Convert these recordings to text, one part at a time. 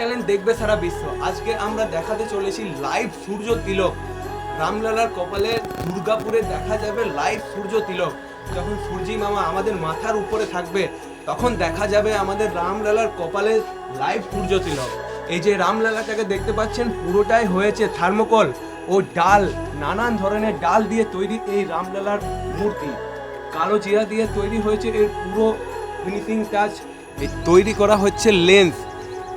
Talent দেখবে সারা বিশ্ব। আজকে আমরা দেখাতে চলেছি লাইভ সূর্য তিলক। রামলালার কপালে দুর্গাপুরে দেখা যাবে লাইভ সূর্য তিলক। যখন সূর্যি মামা আমাদের মাথার উপরে থাকবে, তখন দেখা যাবে আমাদের রামলালার কপালে লাইভ সূর্য তিলক। এই যে রামলালাটাকে দেখতে পাচ্ছেন, পুরোটাই হয়েছে থার্মোকল ও ডাল। নানান ধরনের ডাল দিয়ে তৈরি এই রামলালার মূর্তি। কালো জিরা দিয়ে তৈরি হয়েছে এর পুরো ফিনিশিং টাচ তৈরি করা হচ্ছে লেন্স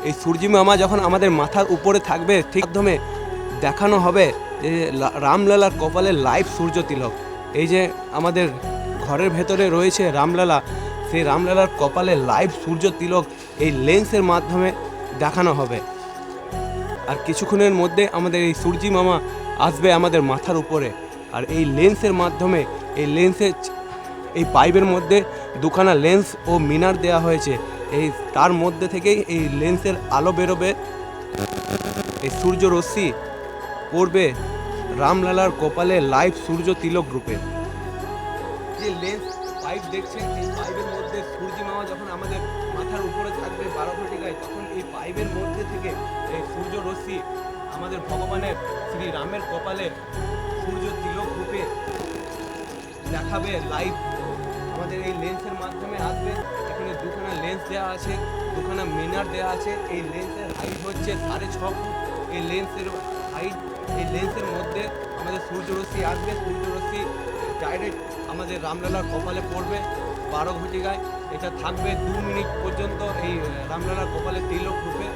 এই সূর্যি মামা যখন আমাদের মাথার উপরে থাকবে, ঠিক মাধ্যমে দেখানো হবে যে রামলালার কপালে লাইভ সূর্য তিলক। এই যে আমাদের ঘরের ভেতরে রয়েছে রামলালা, সেই রামলালার কপালে লাইভ সূর্য তিলক এই লেন্সের মাধ্যমে দেখানো হবে। আর কিছুক্ষণের মধ্যে আমাদের এই সূর্যি মামা আসবে আমাদের মাথার উপরে। আর এই লেন্সের মাধ্যমে, এই লেন্সের এই পাইপের মধ্যে দুখানা লেন্স ও মিনার দেওয়া হয়েছে। এই তার মধ্যে থেকেই এই লেন্সের আলো বেরোবে। এই সূর্য রশ্মি পড়বে রামলালার কপালে লাইভ সূর্য তিলক রূপে। যে লেন্স পাইপ দেখছেন, এই পাইপের মধ্যে সূর্যি মামা যখন আমাদের মাথার উপরে থাকবে বারো ঘটিকায় তখন এই পাইপের মধ্যে থেকে এই সূর্য রশ্মি আমাদের ভগবানের শ্রী রামের কপালে সূর্য তিলক রূপে দেখাবে লাইভ আমাদের এই লেন্সের মাধ্যমে আসবে। এখানে দুখানা লেন্স দেওয়া আছে, দুখানা মিনার দেওয়া আছে। এই লেন্সের হাইট হচ্ছে সাড়ে ছ ফুট। এই লেন্সের হাইট এই লেন্সের মধ্যে আমাদের সূর্যরশ্মি আসবে। সূর্যরশ্মি ডাইরেক্ট আমাদের রামলালার কপালে পড়বে বারো ঘটিকায়। এটা থাকবে দু মিনিট পর্যন্ত এই রামলালার কপালে তিলক রূপে